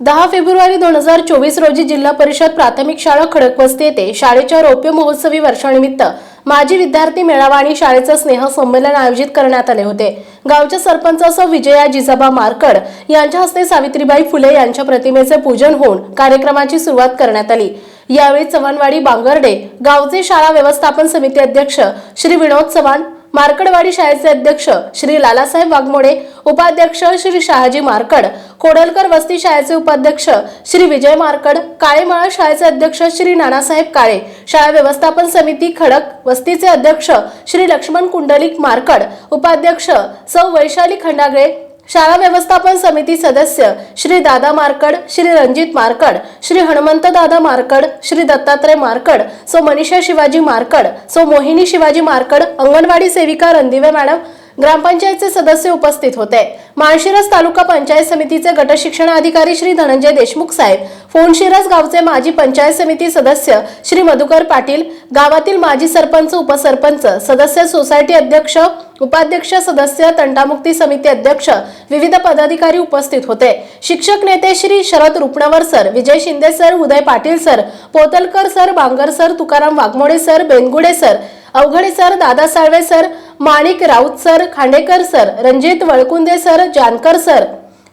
दहा फेब्रुवारी दोन हजार चोवीस रोजी जिल्हा परिषद प्राथमिक शाळा खडकवस्ती येथे शाळेच्या रौप्य महोत्सवी वर्षानिमित्त माजी विद्यार्थी मेळावा आणि शाळेचं स्नेह संमेलन आयोजित करण्यात आले होते. गावच्या सरपंच सौ विजया जिजाबा मारकड यांच्या हस्ते सावित्रीबाई फुले यांच्या प्रतिमेचे पूजन होऊन कार्यक्रमाची सुरुवात करण्यात आली. यावेळी चव्हाणवाडी बांगर्डे गावचे शाळा व्यवस्थापन समिती अध्यक्ष श्री विनोद चव्हाण मार्कडवाडी शाळेचे अध्यक्ष श्री लालासाहेब वाघमोडे उपाध्यक्ष श्री शहाजी मार्कड कोडलकर वस्ती शाळेचे उपाध्यक्ष श्री विजय मार्कड काळेमाळा शाळेचे अध्यक्ष श्री नानासाहेब काळे शाळा व्यवस्थापन समिती खडक वस्तीचे अध्यक्ष श्री लक्ष्मण कुंडलिक मार्कड उपाध्यक्ष सौ वैशाली खंडागळे शाळा व्यवस्थापन समिती सदस्य श्री दादा मार्कड श्री रणजित मार्कड श्री हनुमंत दादा मार्कड श्री दत्तात्रय मार्कड सो मनीषा शिवाजी मार्कड सो मोहिनी शिवाजी मार्कड अंगणवाडी सेविका रणदिवे मॅडम ग्रामपंचायतचे सदस्य उपस्थित होते. माळशिरस तालुका पंचायत समितीचे गट शिक्षण अधिकारी श्री धनंजय देशमुख साहेब फोनशिरस गावचे माजी पंचायत समिती सदस्य श्री मधुकर पाटील गावातील माजी सरपंच उपसरपंच सदस्य सोसायटी अध्यक्ष उपाध्यक्ष सदस्य तंटामुक्ती समिती अध्यक्ष विविध पदाधिकारी उपस्थित होते. शिक्षक नेते Shri Sharad Rupanwar sir Vijay Shinde sir Uday Patil sir Potalkar sir Bangar sir Tukaram Waghmode sir Bengude sir Awaghade sir Dada Salve sir Manik Raut sir Khandekar sir Ranjit Walkunde sir Jankar sir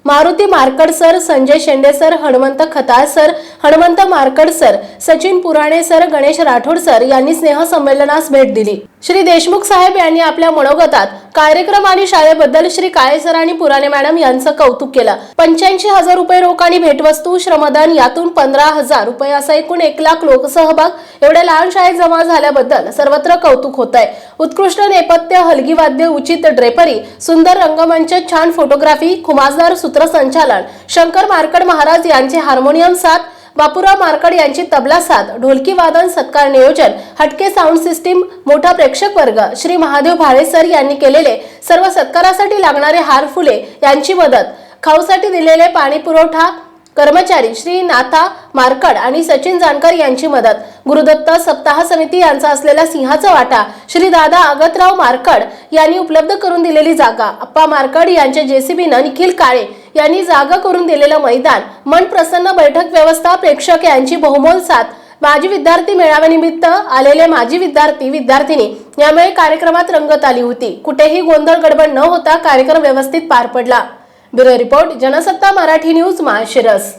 Maruti Markad sir Sanjay Shende sir Hanumant Khatal sir Hanumant Markad sir Sachin Purane sir Ganesh Rathod sir यांनी स्नेह संमेलनास भेट दिली. श्री देशमुख साहेब यांनी आपल्या मनोगतात कार्यक्रम आणि शाळेबद्दल श्री काळेसर आणि पुराणे मॅडम यांचं कौतुक केलं. पंच्याऐंशी हजार रुपये रोख आणि भेटवस्तू श्रमदान यातून पंधरा हजार रुपये असा एकूण एक लाख लोकसहभाग एवढ्या लहान शाळेत जमा झाल्याबद्दल सर्वत्र कौतुक होत आहे उत्कृष्ट नेपथ्य हलगी वाद्य उचित ड्रेपरी सुंदर रंगमंच छान फोटोग्राफी खुमासदार सूत्रसंचालन शंकर मार्कड महाराज यांचे हार्मोनियम साथ बापूराव मार्कड यांची तबला साथ ढोलकी वादन सत्कार नियोजन हटके साऊंड सिस्टीम मोठा प्रेक्षक वर्ग श्री महादेव भाळे सर यांनी केलेले सर्व सत्कारासाठी लागणारे हार फुले यांची मदत खाऊसाठी दिलेले पाणी पुरवठा कर्मचारी श्री नाथा मार्कड आणि सचिन जानकर यांची मदत गुरुदत्त सप्ताह समिती यांचा असलेला सिंहाचा वाटा श्री दादा अगतराव मार्कड यांनी उपलब्ध करून दिलेली जागा अप्पा मार्कड यांच्या जेसीबीनं निखिल काळे यांनी जागा करून दिलेलं मैदान मन प्रसन्न बैठक व्यवस्था प्रेक्षक यांची बहुमोल साथ. माजी विद्यार्थी मेळाव्यानिमित्त आलेले माजी विद्यार्थी विद्यार्थिनी यामुळे कार्यक्रमात रंगत आली होती. कुठेही गोंधळ गडबड न होता कार्यक्रम व्यवस्थित पार पडला. Bureau report Jansatta Marathi news Malshiras.